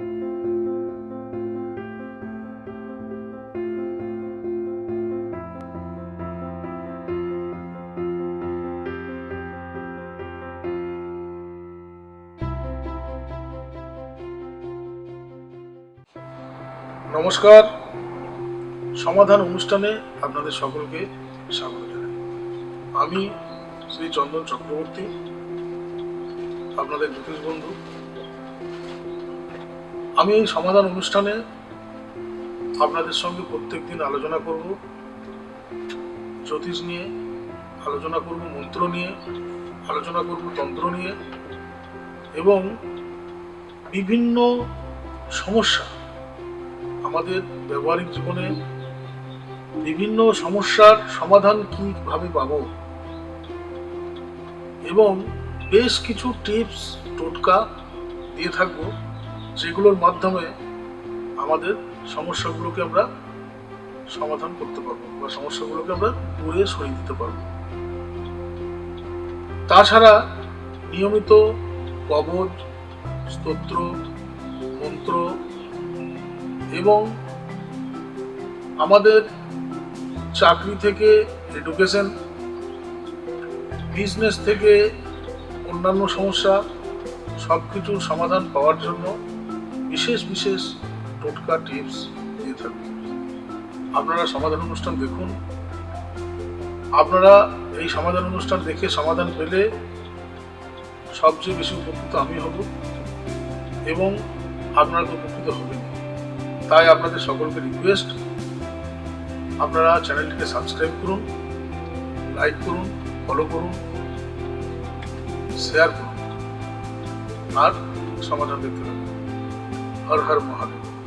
নমস্কার। সমাধান অনুষ্ঠানে আপনাদের সকলকে স্বাগত জানাই। আমি শ্রী চন্দন চক্রবর্তী আপনাদের জ্যোতিষ বন্ধু। আমি এই সমাধান অনুষ্ঠানে আপনাদের সঙ্গে প্রত্যেক দিন আলোচনা করব, জ্যোতিষ নিয়ে আলোচনা করব, মন্ত্র নিয়ে আলোচনা করব, তন্ত্র নিয়ে এবং বিভিন্ন সমস্যা আমাদের ব্যবহারিক জীবনে বিভিন্ন সমস্যার সমাধান কীভাবে পাব এবং বেশ কিছু টিপস, টোটকা দিয়ে থাকব। যেগুলোর মাধ্যমে আমাদের সমস্যাগুলোকে আমরা সমাধান করতে পারব বা সমস্যাগুলোকে আমরা দূরে সরিয়ে দিতে পারব। তাছাড়া নিয়মিত কবচ স্তোত্র, মন্ত্র এবং আমাদের চাকরি থেকে এডুকেশন বিজনেস থেকে অন্যান্য সমস্যা সব কিছুর সমাধান পাওয়ার জন্য বিশেষ বিশেষ টোটকা টিপস দিয়ে থাকবে আপনারা সমাধান অনুষ্ঠান দেখুন। আপনারা এই সমাধান অনুষ্ঠান দেখে সমাধান পেলে সবচেয়ে বেশি উপকৃত আমি হব এবং আপনারা তো উপকৃত হবেন তাই আপনাদের সকলকে রিকোয়েস্ট আপনারা চ্যানেলটিকে সাবস্ক্রাইব করুন লাইক করুন ফলো করুন শেয়ার করুন, আর সমাধান দেখতে থাকুন। और हर महादेव